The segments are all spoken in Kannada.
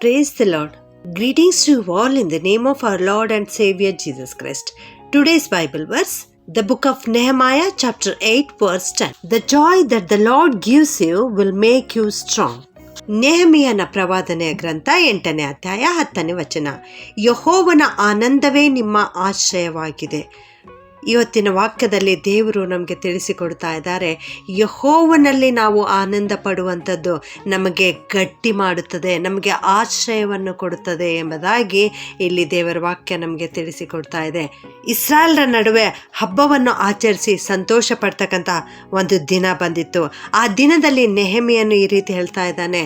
Praise the Lord. Greetings to you all in the name of our Lord and Savior Jesus Christ. Today's Bible verse, the book of Nehemiah, chapter 8, verse 10. The joy that the Lord gives you will make you strong. ನೆಹಮಿಯನ ಪ್ರವಾದನೆಯ ಗ್ರಂಥ ಎಂಟನೇ ಅಧ್ಯಾಯ ಹತ್ತನೇ ವಚನ ಯಹೋವನ ಆನಂದವೇ ನಿಮ್ಮ ಆಶ್ರಯವಾಗಿದೆ ಇವತ್ತಿನ ವಾಕ್ಯದಲ್ಲಿ ದೇವರು ನಮಗೆ ತಿಳಿಸಿಕೊಡ್ತಾ ಇದ್ದಾರೆ, ಯಹೋವನಲ್ಲಿ ನಾವು ಆನಂದ ಪಡುವಂಥದ್ದು ನಮಗೆ ಗಟ್ಟಿ ಮಾಡುತ್ತದೆ, ನಮಗೆ ಆಶ್ರಯವನ್ನು ಕೊಡುತ್ತದೆ ಎಂಬುದಾಗಿ ಇಲ್ಲಿ ದೇವರ ವಾಕ್ಯ ನಮಗೆ ತಿಳಿಸಿಕೊಡ್ತಾ ಇದೆ. ಇಸ್ರಾಲ್ರ ನಡುವೆ ಹಬ್ಬವನ್ನು ಆಚರಿಸಿ ಸಂತೋಷ ಪಡ್ತಕ್ಕಂಥ ಒಂದು ದಿನ ಬಂದಿತ್ತು. ಆ ದಿನದಲ್ಲಿ ನೆಹಮಿಯನ್ನು ಈ ರೀತಿ ಹೇಳ್ತಾ ಇದ್ದಾನೆ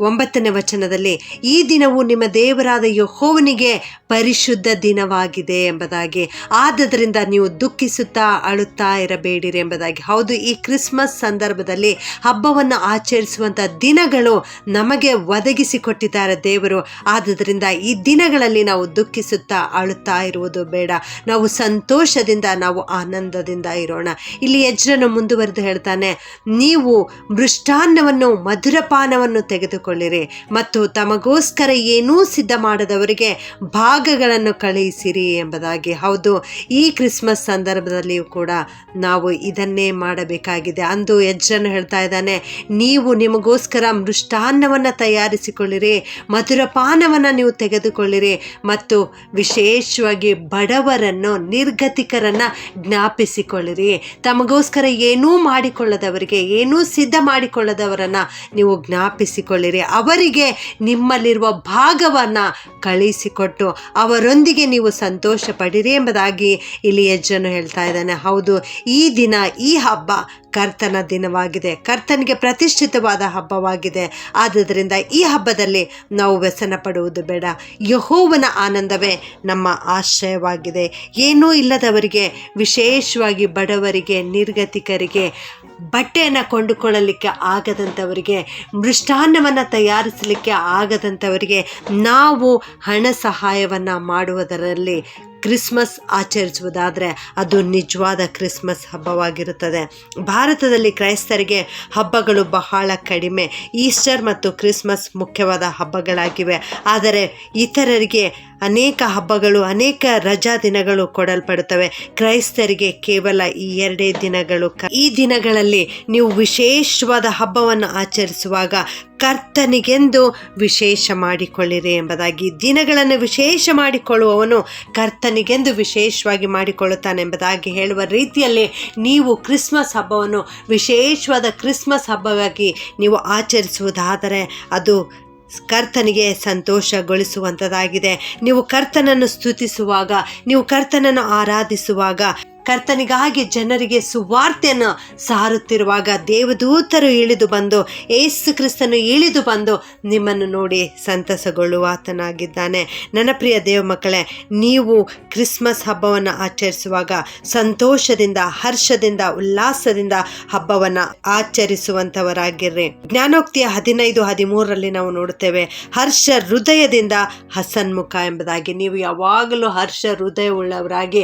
ಒಂಬತ್ತನೇ ವಚನದಲ್ಲಿ, ಈ ದಿನವು ನಿಮ್ಮ ದೇವರಾದ ಯಹೋವನಿಗೆ ಪರಿಶುದ್ಧ ದಿನವಾಗಿದೆ ಎಂಬುದಾಗಿ. ಆದ್ದರಿಂದ ನೀವು ದುಃಖಿಸುತ್ತಾ ಅಳುತ್ತಾ ಇರಬೇಡಿರಿ ಎಂಬುದಾಗಿ. ಹೌದು, ಈ ಕ್ರಿಸ್ಮಸ್ ಸಂದರ್ಭದಲ್ಲಿ ಹಬ್ಬವನ್ನು ಆಚರಿಸುವಂಥ ದಿನಗಳು ನಮಗೆ ಒದಗಿಸಿಕೊಟ್ಟಿದ್ದಾರೆ ದೇವರು. ಆದ್ದರಿಂದ ಈ ದಿನಗಳಲ್ಲಿ ನಾವು ದುಃಖಿಸುತ್ತಾ ಅಳುತ್ತಾ ಇರುವುದು ಬೇಡ. ನಾವು ಸಂತೋಷದಿಂದ, ನಾವು ಆನಂದದಿಂದ ಇರೋಣ. ಇಲ್ಲಿ ಯಜ್ರನು ಮುಂದುವರೆದು ಹೇಳ್ತಾನೆ, ನೀವು ಮೃಷ್ಟಾನ್ನವನ್ನು, ಮಧುರಪಾನವನ್ನು ತೆಗೆದುಕೊಳ್ಳಿರಿ. ಮತ್ತು ತಮಗೋಸ್ಕರ ಏನೂ ಸಿದ್ಧ ಮಾಡದವರಿಗೆ ಭಾಗಗಳನ್ನು ಕಳುಹಿಸಿರಿ ಎಂಬುದಾಗಿ. ಹೌದು, ಈ ಕ್ರಿಸ್ಮಸ್ ಸಂದರ್ಭದಲ್ಲಿಯೂ ಕೂಡ ನಾವು ಇದನ್ನೇ ಮಾಡಬೇಕಾಗಿದೆ. ಅಂದು ಯಜ್ಜನ್ ಹೇಳ್ತಾ ಇದ್ದಾನೆ, ನೀವು ನಿಮಗೋಸ್ಕರ ಮೃಷ್ಟಾನ್ನವನ್ನು ತಯಾರಿಸಿಕೊಳ್ಳಿರಿ, ಮಧುರಪಾನವನ್ನು ನೀವು ತೆಗೆದುಕೊಳ್ಳಿರಿ, ಮತ್ತು ವಿಶೇಷವಾಗಿ ಬಡವರನ್ನು, ನಿರ್ಗತಿಕರನ್ನು ಜ್ಞಾಪಿಸಿಕೊಳ್ಳಿರಿ. ತಮಗೋಸ್ಕರ ಏನೂ ಮಾಡಿಕೊಳ್ಳದವರಿಗೆ, ಏನೂ ಸಿದ್ಧ ಮಾಡಿಕೊಳ್ಳದವರನ್ನು ನೀವು ಜ್ಞಾಪಿಸಿಕೊಳ್ಳಿರಿ. ಅವರಿಗೆ ನಿಮ್ಮಲ್ಲಿರುವ ಭಾಗವನ್ನು ಕಳಿಸಿಕೊಟ್ಟು ಅವರೊಂದಿಗೆ ನೀವು ಸಂತೋಷ ಪಡಿರಿ ಎಂಬುದಾಗಿ ಇಲ್ಲಿ ಯಜ್ಜನು ಹೇಳ್ತಾ ಇದ್ದಾನೆ. ಹೌದು, ಈ ದಿನ ಈ ಹಬ್ಬ ಕರ್ತನ ದಿನವಾಗಿದೆ. ಕರ್ತನಿಗೆ ಪ್ರತಿಷ್ಠಿತವಾದ ಹಬ್ಬವಾಗಿದೆ. ಆದ್ದರಿಂದ ಈ ಹಬ್ಬದಲ್ಲಿ ನಾವು ವ್ಯಸನ ಪಡುವುದು ಬೇಡ. ಯಹೋವನ ಆನಂದವೇ ನಮ್ಮ ಆಶ್ರಯವಾಗಿದೆ. ಏನೂ ಇಲ್ಲದವರಿಗೆ, ವಿಶೇಷವಾಗಿ ಬಡವರಿಗೆ, ನಿರ್ಗತಿಕರಿಗೆ ಬಟ್ಟೆಯನ್ನು ಕೊಂಡುಕೊಳ್ಳಲಿಕ್ಕೆ ಆಗದಂಥವರಿಗೆ, ಮೃಷ್ಟಾನ್ನವನ್ನು ತಯಾರಿಸಲಿಕ್ಕೆ ಆಗದಂಥವರಿಗೆ ನಾವು ಹಣ ಸಹಾಯವನ್ನು ಮಾಡುವುದರಲ್ಲಿ ಕ್ರಿಸ್ಮಸ್ ಆಚರಿಸುವುದಾದರೆ ಅದು ನಿಜವಾದ ಕ್ರಿಸ್ಮಸ್ ಹಬ್ಬವಾಗಿರುತ್ತದೆ. ಭಾರತದಲ್ಲಿ ಕ್ರೈಸ್ತರಿಗೆ ಹಬ್ಬಗಳು ಬಹಳ ಕಡಿಮೆ. ಈಸ್ಟರ್ ಮತ್ತು ಕ್ರಿಸ್ಮಸ್ ಮುಖ್ಯವಾದ ಹಬ್ಬಗಳಾಗಿವೆ. ಆದರೆ ಇತರರಿಗೆ ಅನೇಕ ಹಬ್ಬಗಳು, ಅನೇಕ ರಜಾ ದಿನಗಳು ಕೊಡಲ್ಪಡುತ್ತವೆ. ಕ್ರೈಸ್ತರಿಗೆ ಕೇವಲ ಈ ಎರಡೇ ದಿನಗಳು ಈ ದಿನಗಳಲ್ಲಿ ನೀವು ವಿಶೇಷವಾದ ಹಬ್ಬವನ್ನು ಆಚರಿಸುವಾಗ ಕರ್ತನಿಗೆಂದು ವಿಶೇಷ ಮಾಡಿಕೊಳ್ಳಿರಿ ಎಂಬುದಾಗಿ, ದಿನಗಳನ್ನು ವಿಶೇಷ ಮಾಡಿಕೊಳ್ಳುವವನು ಕರ್ತನಿಗೆಂದು ವಿಶೇಷವಾಗಿ ಮಾಡಿಕೊಳ್ಳುತ್ತಾನೆ ಎಂಬುದಾಗಿ ಹೇಳುವ ರೀತಿಯಲ್ಲಿ ನೀವು ಕ್ರಿಸ್ಮಸ್ ಹಬ್ಬವನ್ನು ವಿಶೇಷವಾದ ಕ್ರಿಸ್ಮಸ್ ಹಬ್ಬವಾಗಿ ನೀವು ಆಚರಿಸುವುದಾದರೆ ಅದು ಕರ್ತನಿಗೆ ಸಂತೋಷಗೊಳಿಸುವಂಥದ್ದಾಗಿದೆ ನೀವು ಕರ್ತನನ್ನು ಸ್ತುತಿಸುವಾಗ ನೀವು ಕರ್ತನನ್ನು ಆರಾಧಿಸುವಾಗ ಕರ್ತನಿಗಾಗಿ ಜನರಿಗೆ ಸುವಾರ್ತೆಯನ್ನು ಸಾರುತ್ತಿರುವಾಗ ದೇವದೂತರು ಇಳಿದು ಬಂದು ಏಸು ಕ್ರಿಸ್ತನು ಇಳಿದು ಬಂದು ನಿಮ್ಮನ್ನು ನೋಡಿ ಸಂತಸಗೊಳ್ಳುವಾತನಾಗಿದ್ದಾನೆ. ನನ್ನ ಪ್ರಿಯ ದೇವ ಮಕ್ಕಳೇ, ನೀವು ಕ್ರಿಸ್ಮಸ್ ಹಬ್ಬವನ್ನು ಆಚರಿಸುವಾಗ ಸಂತೋಷದಿಂದ, ಹರ್ಷದಿಂದ, ಉಲ್ಲಾಸದಿಂದ ಹಬ್ಬವನ್ನು ಆಚರಿಸುವಂಥವರಾಗಿರ್ರಿ. ಜ್ಞಾನೋಕ್ತಿಯ ಹದಿನೈದು, ಹದಿಮೂರರಲ್ಲಿ ನಾವು ನೋಡುತ್ತೇವೆ, ಹರ್ಷ ಹೃದಯದಿಂದ ಹಸನ್ಮುಖ ಎಂಬುದಾಗಿ. ನೀವು ಯಾವಾಗಲೂ ಹರ್ಷ ಹೃದಯವುಳ್ಳವರಾಗಿ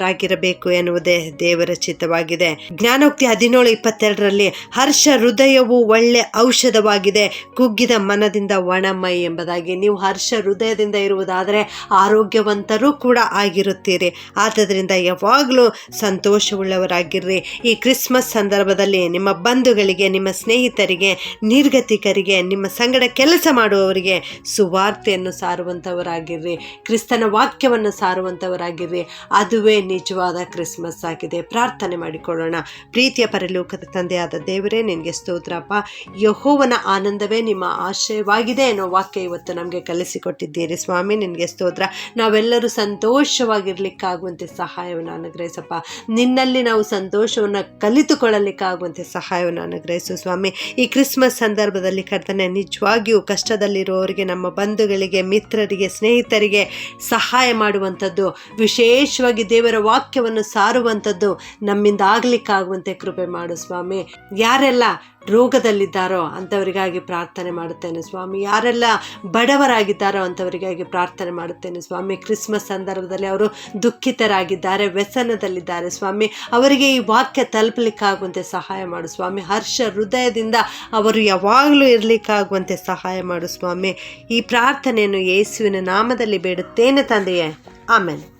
ಸಂತೋಷವುಳ್ಳವರಾಗಿರಬೇಕು ಎನ್ನುವುದೇ ದೇವರ ಚಿತ್ತವಾಗಿದೆ. ಜ್ಞಾನೋಕ್ತಿ ಹದಿನೇಳು ಇಪ್ಪತ್ತೆರಡರಲ್ಲಿ ಹರ್ಷ ಹೃದಯವು ಒಳ್ಳೆ ಔಷಧವಾಗಿದೆ. ಕುಗ್ಗಿದ ಮನದಿಂದ ಒಣಮೈ ಎಂಬುದಾಗಿ. ನೀವು ಹರ್ಷ ಹೃದಯದಿಂದ ಇರುವುದಾದರೆ ಆರೋಗ್ಯವಂತರೂ ಕೂಡ ಆಗಿರುತ್ತೀರಿ. ಆದ್ದರಿಂದ ಯಾವಾಗಲೂ ಸಂತೋಷವುಳ್ಳವರಾಗಿರ್ರಿ. ಈ ಕ್ರಿಸ್ಮಸ್ ಸಂದರ್ಭದಲ್ಲಿ ನಿಮ್ಮ ಬಂಧುಗಳಿಗೆ, ನಿಮ್ಮ ಸ್ನೇಹಿತರಿಗೆ, ನಿರ್ಗತಿಕರಿಗೆ, ನಿಮ್ಮ ಸಂಗಡ ಕೆಲಸ ಮಾಡುವವರಿಗೆ ಸುವಾರ್ತೆಯನ್ನು ಸಾರುವಂಥವರಾಗಿರ್ರಿ ಕ್ರಿಸ್ತನ ವಾಕ್ಯವನ್ನು ಸಾರುವಂಥವರಾಗಿರ್ರಿ ಅದುವೇ ನಿಜವಾದ ಕ್ರಿಸ್ಮಸ್ ಆಗಿದೆ. ಪ್ರಾರ್ಥನೆ ಮಾಡಿಕೊಳ್ಳೋಣ. ಪ್ರೀತಿಯ ಪರಲೋಕದ ತಂದೆಯಾದ ದೇವರೇ, ನಿನಗೆ ಸ್ತೋತ್ರಪ್ಪ. ಯಹೋವನ ಆನಂದವೇ ನಿಮ್ಮ ಆಶಯವಾಗಿದೆ ಅನ್ನೋ ವಾಕ್ಯ ಇವತ್ತು ನಮಗೆ ಕಲಿಸಿಕೊಟ್ಟಿದ್ದೀರಿ. ಸ್ವಾಮಿ, ನಿನಗೆ ಸ್ತೋತ್ರ. ನಾವೆಲ್ಲರೂ ಸಂತೋಷವಾಗಿರ್ಲಿಕ್ಕಾಗುವಂತೆ ಸಹಾಯವನ್ನು ಅನುಗ್ರಹಿಸಪ್ಪ. ನಿನ್ನಲ್ಲಿ ನಾವು ಸಂತೋಷವನ್ನು ಕಲಿತುಕೊಳ್ಳಲಿಕ್ಕಾಗುವಂತೆ ಸಹಾಯವನ್ನು ಅನುಗ್ರಹಿಸು ಸ್ವಾಮಿ. ಈ ಕ್ರಿಸ್ಮಸ್ ಸಂದರ್ಭದಲ್ಲಿ ಕರ್ತನೆ, ನಿಜವಾಗಿಯೂ ಕಷ್ಟದಲ್ಲಿರುವವರಿಗೆ, ನಮ್ಮ ಬಂಧುಗಳಿಗೆ, ಮಿತ್ರರಿಗೆ, ಸ್ನೇಹಿತರಿಗೆ ಸಹಾಯ ಮಾಡುವಂಥದ್ದು. ವಿಶೇಷವಾಗಿ ದೇವರ ವಾಕ್ಯವನ್ನು ಸಾರುವಂಥದ್ದು ನಮ್ಮಿಂದ ಆಗಲಿಕ್ಕಾಗುವಂತೆ ಕೃಪೆ ಮಾಡು ಸ್ವಾಮಿ. ಯಾರೆಲ್ಲ ರೋಗದಲ್ಲಿದ್ದಾರೋ ಅಂಥವರಿಗಾಗಿ ಪ್ರಾರ್ಥನೆ ಮಾಡುತ್ತೇನೆ ಸ್ವಾಮಿ. ಯಾರೆಲ್ಲ ಬಡವರಾಗಿದ್ದಾರೋ ಅಂಥವರಿಗಾಗಿ ಪ್ರಾರ್ಥನೆ ಮಾಡುತ್ತೇನೆ ಸ್ವಾಮಿ. ಕ್ರಿಸ್ಮಸ್ ಸಂದರ್ಭದಲ್ಲಿ ಅವರು ದುಃಖಿತರಾಗಿದ್ದಾರೆ, ವ್ಯಸನದಲ್ಲಿದ್ದಾರೆ ಸ್ವಾಮಿ. ಅವರಿಗೆ ಈ ವಾಕ್ಯ ತಲುಪಲಿಕ್ಕಾಗುವಂತೆ ಸಹಾಯ ಮಾಡು ಸ್ವಾಮಿ. ಹರ್ಷ ಹೃದಯದಿಂದ ಅವರು ಯಾವಾಗಲೂ ಇರಲಿಕ್ಕಾಗುವಂತೆ ಸಹಾಯ ಮಾಡು ಸ್ವಾಮಿ. ಈ ಪ್ರಾರ್ಥನೆಯನ್ನು ಯೇಸುವಿನ ನಾಮದಲ್ಲಿ ಬೇಡುತ್ತೇನೆ ತಂದೆಯೇ. ಆಮೇಲೆ